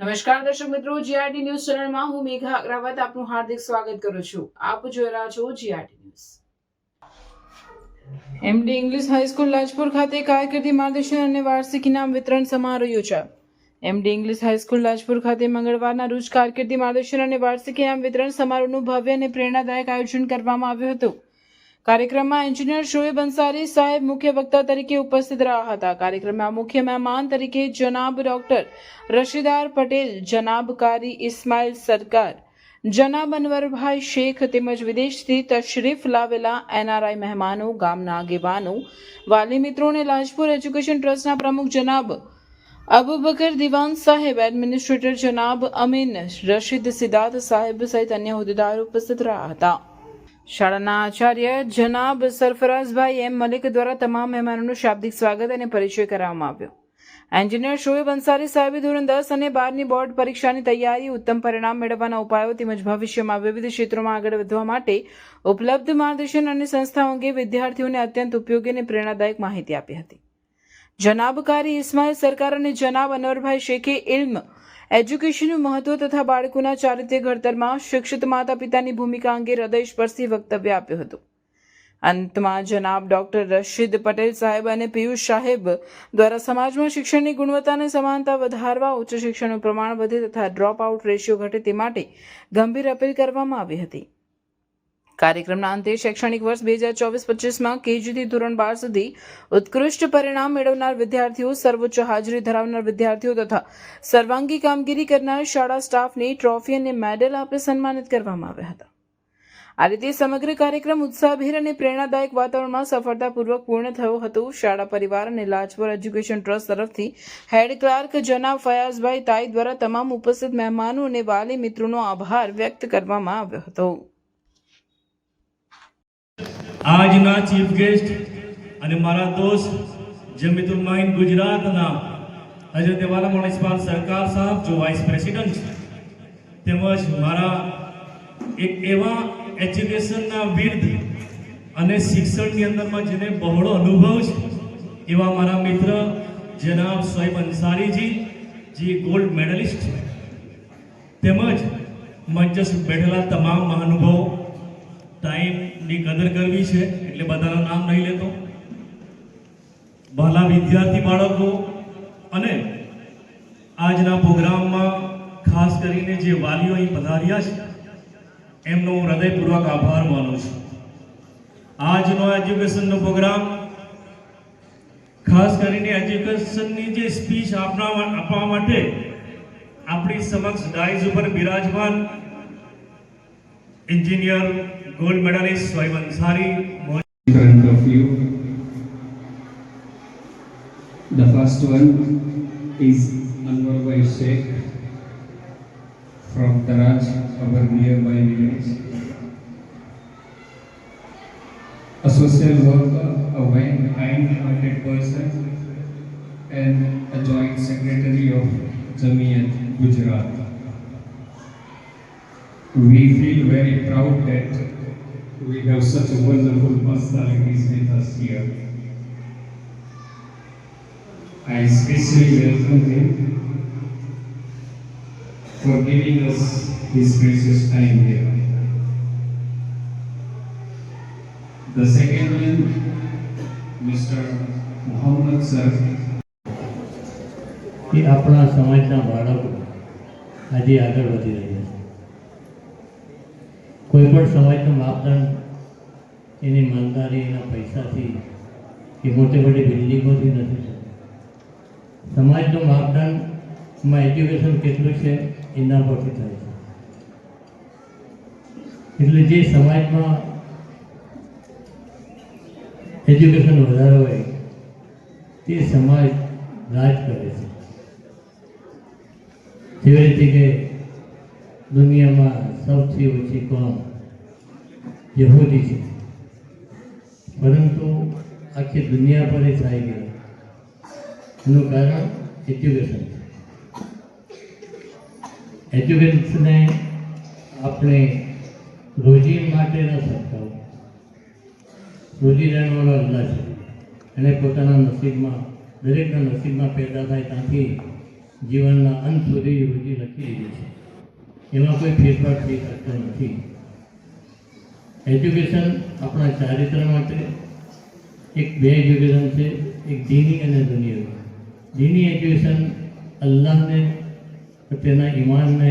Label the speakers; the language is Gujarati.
Speaker 1: નમસ્કાર દર્શક મિત્રો જીઆરડી ન્યૂઝ ચેનલમાં હું મેઘા અગ્રવાલ આપનું હાર્દિક સ્વાગત કરું છું. આપ જોઈ રહ્યા છો GRD news MD English high school Lajpur ખાતે કારકિર્દી માર્ગદર્શન અને વાર્ષિક ઇનામ વિતરણ સમારોહ યોજાયો. એમડી ઇંગ્લિશ હાઈસ્કૂલ લાજપુર ખાતે મંગળવારના રોજ કારકિર્દી માર્ગદર્શન અને વાર્ષિક ઇનામ વિતરણ સમારોહનું ભવ્ય અને પ્રેરણાદાયક આયોજન કરવામાં આવ્યું હતું. કાર્યક્રમમાં એન્જિનિયર શોએબ અંસારી સાહેબ મુખ્ય વક્તા તરીકે ઉપસ્થિત રહ્યા હતા. કાર્યક્રમમાં મુખ્ય મહેમાન તરીકે જનાબ ડોક્ટર રશીદાર પટેલ જનાબ કારી ઇસ્માઇલ સરકાર, જનાબ અનવરભાઈ શેખ તેમજ વિદેશથી તશરીફ લાવેલા એનઆરઆઈ મહેમાનો, ગામના આગેવાનો, વાલી મિત્રો અને લાજપુર એજ્યુકેશન ટ્રસ્ટના પ્રમુખ જનાબ અબુબકર દિવાન સાહેબ, એડમિનિસ્ટ્રેટર જનાબ અમીન રશીદ સિદ્ધાર્થ સાહેબ સહિત અન્ય હોદ્દેદારો ઉપસ્થિત રહ્યા હતા. શાળાના આચાર્ય જનાબ સરફરાઝભાઈ એમ મલિક દ્વારા તમામ મહેમાનોનું શાબ્દિક સ્વાગત અને પરિચય કરાવવામાં આવ્યો. એન્જિનિયર શોએબ અંસારી, સાહેબે ધોરણ દસ અને બારની બોર્ડ પરીક્ષાની તૈયારી, ઉત્તમ પરિણામ મેળવવાના ઉપાયો તેમજ ભવિષ્યમાં વિવિધ ક્ષેત્રોમાં આગળ વધવા માટે ઉપલબ્ધ માર્ગદર્શન અને સંસ્થાઓ અંગે વિદ્યાર્થીઓને અત્યંત ઉપયોગી અને પ્રેરણાદાયક માહિતી આપી હતી. જનાબકારી ઇસ્માઇલ સરકાર અને જનાબ અનવરભાઈ શેખે ઇલ્મ એજ્યુકેશનનું મહત્વ તથા બાળકોના ચારિત્ર્ય ઘડતરમાં શિક્ષિત માતા પિતાની ભૂમિકા અંગે હૃદયસ્પર્શી વક્તવ્ય આપ્યું હતું. અંતમાં જનાબ ડોક્ટર રશીદ પટેલ સાહેબ અને પિયુષ સાહેબ દ્વારા સમાજમાં શિક્ષણની ગુણવત્તાને સમાનતા વધારવા, ઉચ્ચ શિક્ષણનું પ્રમાણ વધે તથા ડ્રોપ આઉટ રેશિયો ઘટે તે માટે ગંભીર અપીલ કરવામાં આવી હતી. કાર્યક્રમના અંતે શૈક્ષણિક વર્ષ બે હજાર ચોવીસ પચીસમાં કેજીથી ધોરણ બાર સુધી ઉત્કૃષ્ટ પરિણામ મેળવનાર વિદ્યાર્થીઓ, સર્વોચ્ચ હાજરી ધરાવનાર વિદ્યાર્થીઓ તથા સર્વાંગી કામગીરી કરનાર શાળા સ્ટાફને ટ્રોફી અને મેડલ આપી સન્માનિત કરવામાં આવ્યા હતા. આ રીતે સમગ્ર કાર્યક્રમ ઉત્સાહભેર અને પ્રેરણાદાયક વાતાવરણમાં સફળતાપૂર્વક પૂર્ણ થયો હતો. શાળા પરિવાર અને લાજપોર એજ્યુકેશન ટ્રસ્ટ તરફથી હેડ ક્લાર્ક જનાબ ફયાઝભાઈ તાઈ દ્વારા તમામ ઉપસ્થિત મહેમાનો અને વાલી મિત્રોનો આભાર વ્યક્ત કરવામાં આવ્યો હતો.
Speaker 2: આજના ચીફ ગેસ્ટ અને મારા દોસ્ત જમીતુલ માઇન ગુજરાતના હજરત વાલા મુનિસિપલ સરકાર સાહેબ, જો વાઇસ પ્રેસિડન્ટ તેમજ મારા એક એવા એજ્યુકેશનના વિરુદ્ધ અને શિક્ષણની અંદરમાં જેને બહોળો અનુભવ છે, એવા મારા મિત્ર જનાબ સોહેબ અંસારીજી, જે ગોલ્ડ મેડલિસ્ટ છે. તેમજ મંચસ્થ બેઠેલા તમામ મહાનુભાવો ટાઈમની કદર કરવી છે, એટલે બધાનું નામ નહીં લેતો. ભલા વિદ્યાર્થી બાળકો અને આજના પ્રોગ્રામમાં ખાસ કરીને જે વાલીઓ અહીં પધાર્યા છે, એમનો હું હૃદયપૂર્વક આભાર માનું છું. આજનો એજ્યુકેશનનો પ્રોગ્રામ, ખાસ કરીને એજ્યુકેશનની જે સ્પીચ આપણા આપવા માટે આપણી સમક્ષ ડાઇઝ ઉપર બિરાજમાન engineer gold medalist Ansari Mohan
Speaker 3: in front of you. The first one is Anwar Bhai Sheikh from Taraj, our nearby village. A social worker, a kind-hearted person, and a joint secretary of Jamiat Gujarat. We feel very proud that we have such a wonderful personalities with us here. I especially welcome him for giving us his precious time here. The second one, Mr. Muhammad Sir,
Speaker 4: કે આપણા સમાજના બાળકો આજે આગળ વધી રહ્યા છે કોઈ પણ સમાજનું માપદંડ એની માનદારી એના પૈસાથી કે મોટી મોટી બિલ્ડિંગોથી નથી થતું. સમાજનું માપદંડમાં એજ્યુકેશન કેટલું છે એના પરથી થાય છે. એટલે જે સમાજમાં એજ્યુકેશન વધારે હોય, તે સમાજ રાજ કરે છે. જેવી રીતે કે દુનિયામાં સૌથી ઓછી કોમ યહૂદી છે? પરંતુ આખી દુનિયા પર એ થઈ ગઈ. એનું કારણ એજ્યુકેશન છે. એજ્યુકેશનને આપણે રોજી માટે ન શકતા રોજી રહેવાનો અલ્લાહ છે. એને પોતાના નસીબમાં, દરેકના નસીબમાં પેદા થાય ત્યાંથી જીવનના અંત સુધી રોજી લખી દીધી છે. એમાં કોઈ ફેરફાર થઈ શકતો નથી. એજ્યુકેશન આપણા ચારિત્ર માટે એક બે એજ્યુકેશન છે, એક દીની અને દુનિયા દીની એજ્યુકેશન અલ્લાહને, તેના ઈમાનને